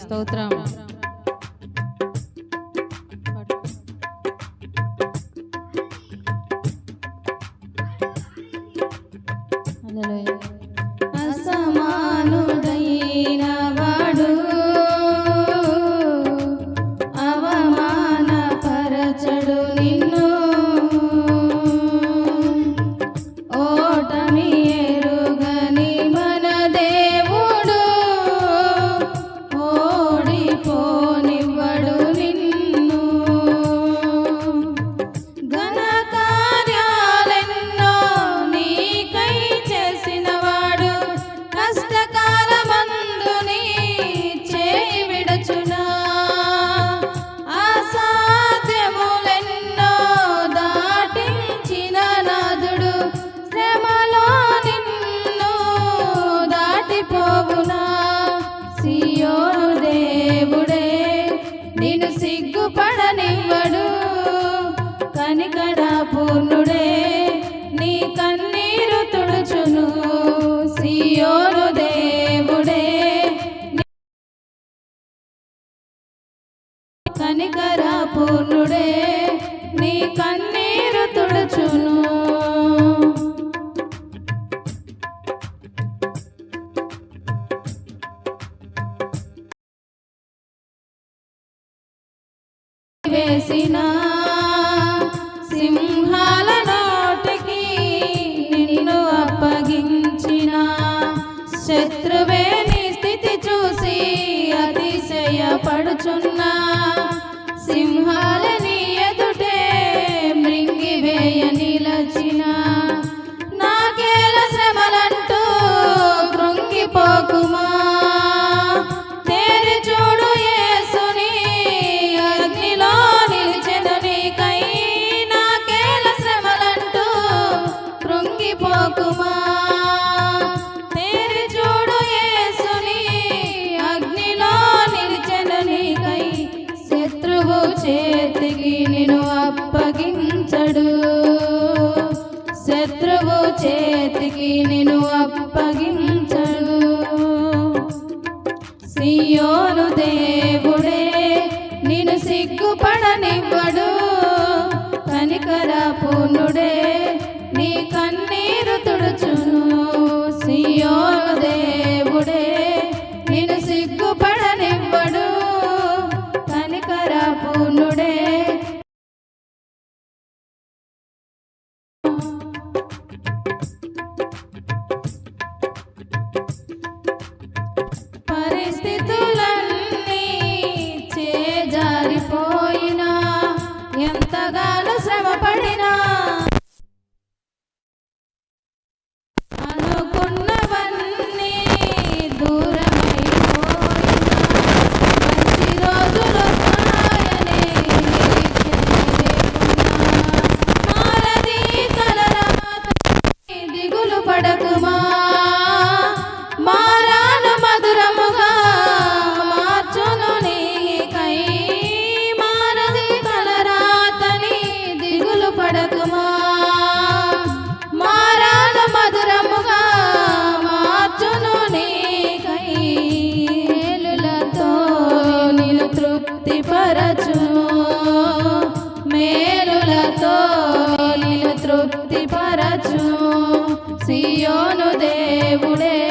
స్తోత్రం. కనికర పూర్ణుడే నీ కన్నీరు తుడుచును. వేసిన సింహాల నోటికి నిన్ను అప్పగించిన శత్రువే స్థితి చూసి అతిశయపడుచున్నా. మునిగిపోకుమా తేరి చూడు యేసుని అగ్నిలో శత్రువు చేతికి నిన్ను అప్పగించడు. శత్రువు చేతికి నిన్ను అప్పగించడు. సియోను 不累。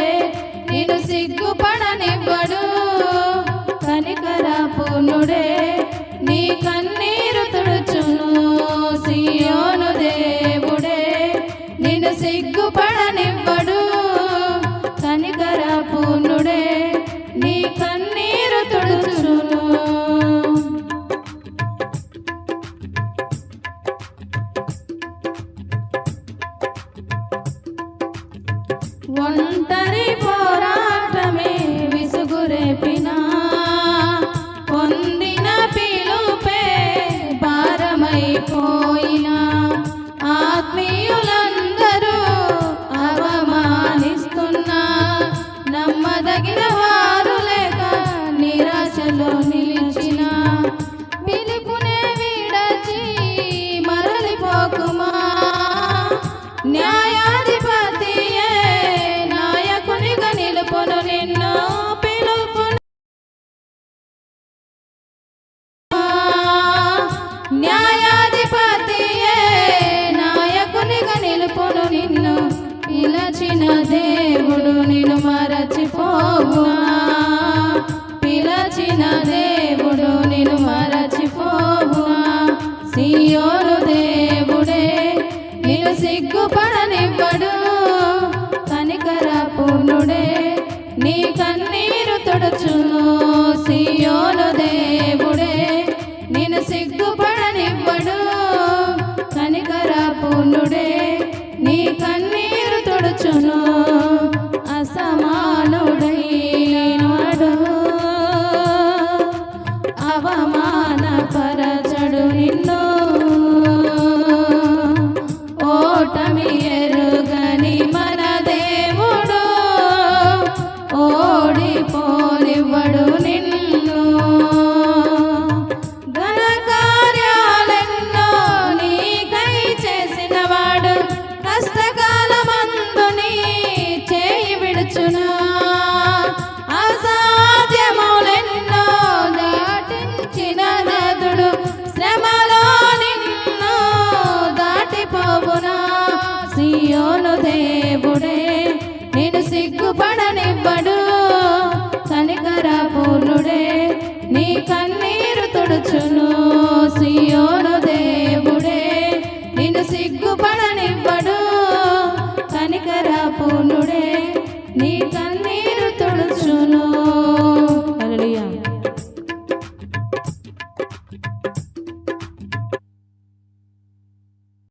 ना సిగ్గుపడనివ్వడు. సనికర పూర్ణుడే.